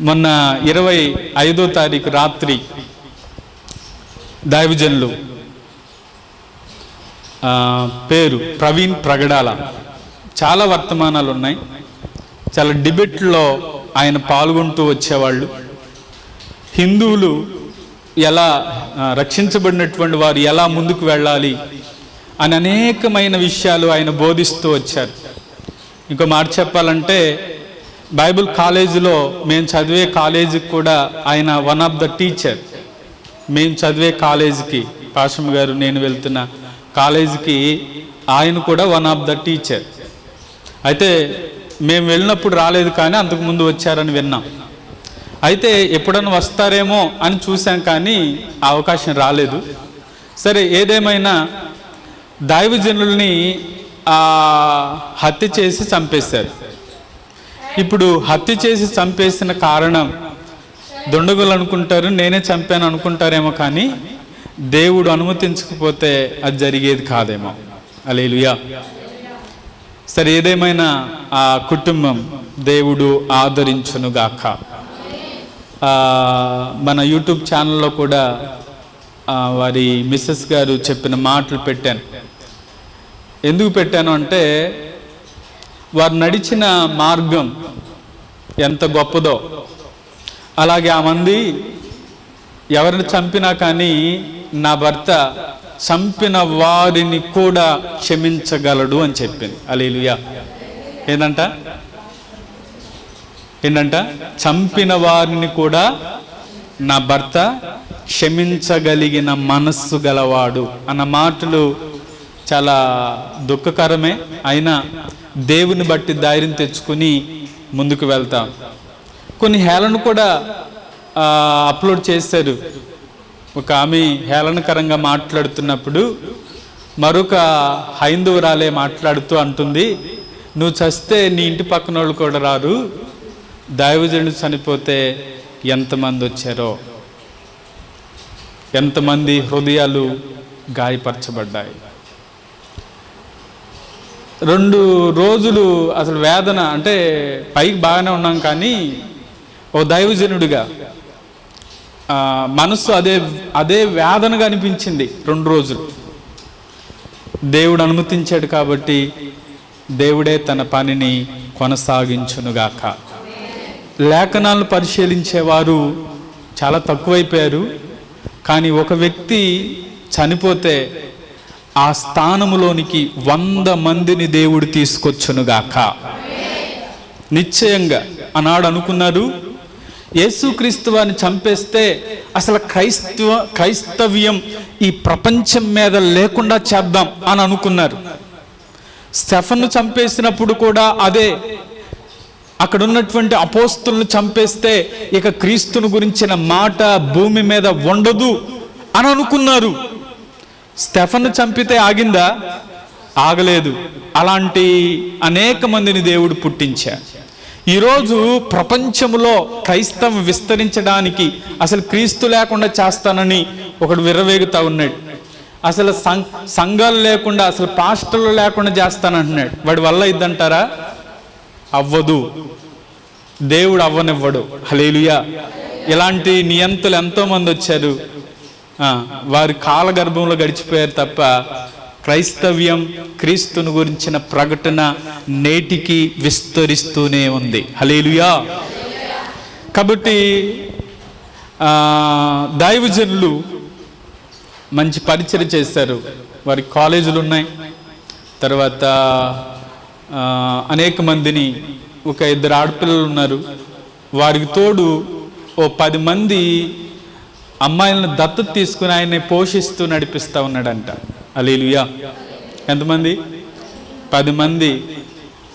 మొన్న ఇరవై ఐదో తారీఖు రాత్రి దైవజనులు పేరు ప్రవీణ్ ప్రగడాల. చాలా వర్తమానాలు ఉన్నాయి. చాలా డిబేట్లో ఆయన పాల్గొంటూ వచ్చేవాళ్ళు. హిందువులు ఎలా రక్షించబడినటువంటి వారు ఎలా ముందుకు వెళ్ళాలి అని అనేకమైన విషయాలు ఆయన బోధిస్తూ వచ్చారు. ఇంకో మాట చెప్పాలంటే బైబిల్ కాలేజీలో మేము చదివే కాలేజీకి కూడా ఆయన వన్ ఆఫ్ ద టీచర్ మేము చదివే కాలేజీకి పాషం గారు నేను వెళ్తున్న కాలేజీకి ఆయన కూడా వన్ ఆఫ్ ద టీచర్ అయితే మేము వెళ్ళినప్పుడు రాలేదు కానీ అంతకు ముందు వచ్చారని విన్నాం. అయితే ఎప్పుడన్నా వస్తారేమో అని చూసాం కానీ ఆ అవకాశం రాలేదు. సరే ఏదేమైనా దైవజనుల్ని హత్య చేసి చంపేశారు. ఇప్పుడు హత్య చేసి చంపేసిన కారణం దుండగులు అనుకుంటారు నేనే చంపాను అనుకుంటారేమో కానీ దేవుడు అనుమతించకపోతే అది జరిగేది కాదేమో. అలేలుయా సరే ఏదేమైనా ఆ కుటుంబం దేవుడు ఆదరించునుగాక. మన యూట్యూబ్ ఛానల్లో కూడా వారి మిస్సెస్ గారు చెప్పిన మాటలు పెట్టాను. ఎందుకు పెట్టాను అంటే వారు నడిచిన మార్గం ఎంత గొప్పదో. అలాగే ఆ మంది ఎవరిని చంపినా కానీ నా భర్త చంపిన వారిని కూడా క్షమించగలడు అని చెప్పింది. అలీలుయా ఏంటంట ఏంటంట చంపిన వారిని కూడా నా భర్త క్షమించగలిగిన మనస్సు గలవాడు అన్న మాటలు చాలా దుఃఖకరమే. అయినా దేవుని బట్టి ధైర్యం తెచ్చుకొని ముందుకు వెళ్తాం. కొన్ని హేళన కూడా అప్లోడ్ చేశారు. ఒక ఆమె హేళనకరంగా మాట్లాడుతున్నప్పుడు మరొక హైందవురాలే మాట్లాడుతూ అంటుంది నువ్వు చస్తే నీ ఇంటి పక్కన వాళ్ళు కూడా రారు. దైవజనుడు చనిపోతే ఎంతమంది వచ్చారో. ఎంతమంది హృదయాలు గాయపరచబడ్డాయి. రెండు రోజులు అసలు వేదన అంటే పైకి బాగానే ఉన్నాం కానీ ఓ దైవజనుడిగా మనస్సు అదే అదే వేదనగా అనిపించింది రెండు రోజులు. దేవుడు అనుమతించాడు కాబట్టి దేవుడే తన పనిని కొనసాగించునుగాక. లేఖనాలను పరిశీలించేవారు చాలా తక్కువైపోయారు కానీ ఒక వ్యక్తి చనిపోతే ఆ స్థానములోనికి వంద మందిని దేవుడు తీసుకొచ్చునుగాక. నిశ్చయంగా ఆనాడు అనుకున్నారు యేసుక్రీస్తు వారిని చంపేస్తే అసలు క్రైస్తవ క్రైస్తవ్యం ఈ ప్రపంచం మీద లేకుండా చేద్దాం అని అనుకున్నారు. స్టెఫన్ను చంపేసినప్పుడు కూడా అదే అక్కడ ఉన్నటువంటి అపోస్తులను చంపేస్తే ఇక క్రీస్తుని గురించిన మాట భూమి మీద ఉండదు అని అనుకున్నారు. స్టెఫన్ చంపితే ఆగిందా? ఆగలేదు. అలాంటి అనేక మందిని దేవుడు పుట్టించా. ఈరోజు ప్రపంచంలో క్రైస్తవం విస్తరించడానికి అసలు క్రీస్తు లేకుండా చేస్తానని ఒకడు విర్రవేగుతా ఉన్నాడు. అసలు సం సంఘాలు లేకుండా అసలు పాస్టర్లు లేకుండా చేస్తానంటున్నాడు. వాడి వల్ల ఇద్దంటారా? అవ్వదు. దేవుడు అవ్వనివ్వడు. హలేలుయా ఇలాంటి నియంతులు ఎంతోమంది వచ్చారు. వారి కాలగర్భంలో గడిచిపోయారు తప్ప క్రైస్తవ్యం క్రీస్తుని గురించిన ప్రకటన నేటికి విస్తరిస్తూనే ఉంది. హలేలుయా కాబట్టి దైవజనులు మంచి పరిచయం చేశారు. వారి కాలేజీలు ఉన్నాయి. తర్వాత అనేక మందిని ఒక ఇద్దరు ఆడపిల్లలు ఉన్నారు. వారికి తోడు ఓ పది మంది అమ్మాయిలను దత్తత తీసుకుని ఆయన్ని పోషిస్తూ నడిపిస్తూ ఉన్నాడంట. అలీలుయా ఎంతమంది? పది మంది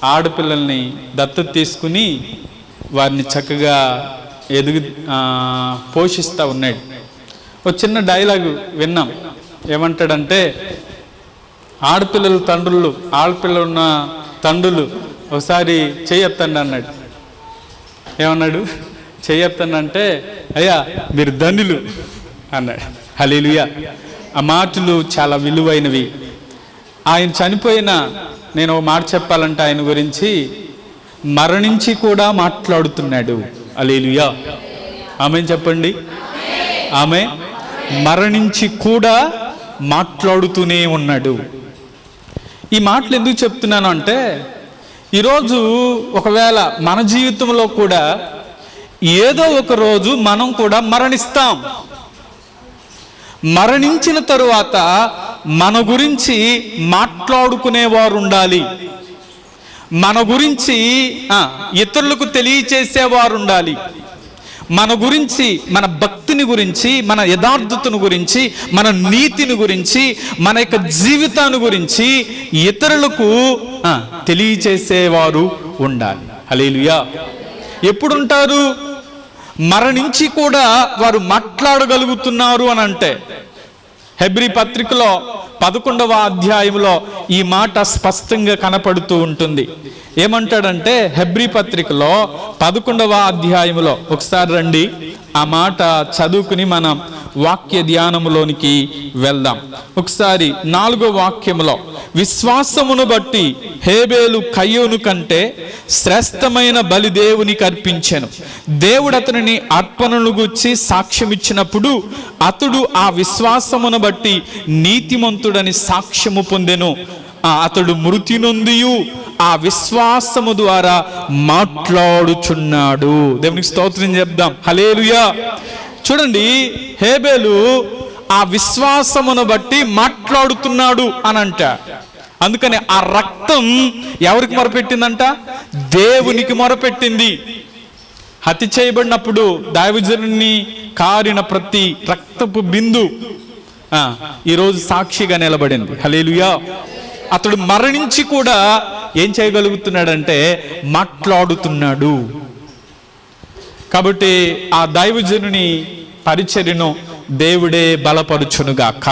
ఆడపిల్లల్ని దత్తత తీసుకుని వారిని చక్కగా ఎదుగు పోషిస్తూ ఉన్నాడు. ఒక చిన్న డైలాగ్ విన్నాం. ఏమంటాడంటే ఆడపిల్లల తండ్రులు ఆడపిల్లలు ఉన్న తండ్రులు ఒకసారి చేయొత్తండి అన్నాడు. ఏమన్నాడు? చెయ్యొత్తండి అయ్యా మీరు ధనులు అన్నాడు. హలీలుయా ఆ మాటలు చాలా విలువైనవి. ఆయన చనిపోయిన నేను ఒక మాట చెప్పాలంటే ఆయన గురించి మరణించి కూడా మాట్లాడుతున్నాడు. అలీలుయా ఆమె చెప్పండి? ఆమె. మరణించి కూడా మాట్లాడుతూనే ఉన్నాడు. ఈ మాటలు ఎందుకు చెప్తున్నాను అంటే ఈరోజు ఒకవేళ మన జీవితంలో కూడా ఏదో ఒక రోజు మనం కూడా మరణిస్తాం. మరణించిన తరువాత మన గురించి మాట్లాడుకునేవారు ఉండాలి మన గురించి ఇతరులకు తెలియచేసేవారు ఉండాలి మన గురించి మన భక్తిని గురించి మన యథార్థతను గురించి మన నీతిని గురించి మన యొక్క జీవితాన్ని గురించి ఇతరులకు తెలియచేసేవారు ఉండాలి. హలేలుయా ఎప్పుడుంటారు? మరణించి కూడా వారు మాట్లాడగలుగుతున్నారు అని అంటే. హెబ్రి పత్రికలో పదకొండవ అధ్యాయంలో ఈ మాట స్పష్టంగా కనపడుతూ ఉంటుంది. ఏమంటాడంటే హెబ్రి పత్రికలో పదకొండవ అధ్యాయంలో ఒకసారి రండి ఆ మాట చదువుకుని మనం వాక్య ధ్యానములోనికి వెళ్దాం. ఒకసారి నాలుగో వాక్యములో విశ్వాసమును బట్టి హేబేలు కయ్యోను కంటే శ్రేష్టమైన బలి దేవునికి అర్పించెను. దేవుడు అతనిని అర్పణను గుచ్చి సాక్ష్యం ఇచ్చినప్పుడు అతడు ఆ విశ్వాసమును బట్టి నీతిమంతుడని సాక్ష్యము పొందెను. అతడు మృతి నొందియు ఆ విశ్వాసము ద్వారా మాట్లాడుచున్నాడు. దేవునికి స్తోత్రం చెప్దాం. హలేలుయా చూడండి హేబేలు ఆ విశ్వాసమును బట్టి మాట్లాడుతున్నాడు అని అంట అందుకని ఆ రక్తం ఎవరికి మొరపెట్టిందంట? దేవునికి మొరపెట్టింది. హత్య చేయబడినప్పుడు దైవజనుని కారిన ప్రతి రక్తపు బిందు ఈరోజు సాక్షిగా నిలబడింది. హలేలుయా అతడు మరణించి కూడా ఏం చేయగలుగుతున్నాడంటే మాట్లాడుతున్నాడు. కాబట్టి ఆ దైవజనుని పరిచర్యను దేవుడే బలపరుచునుగాక.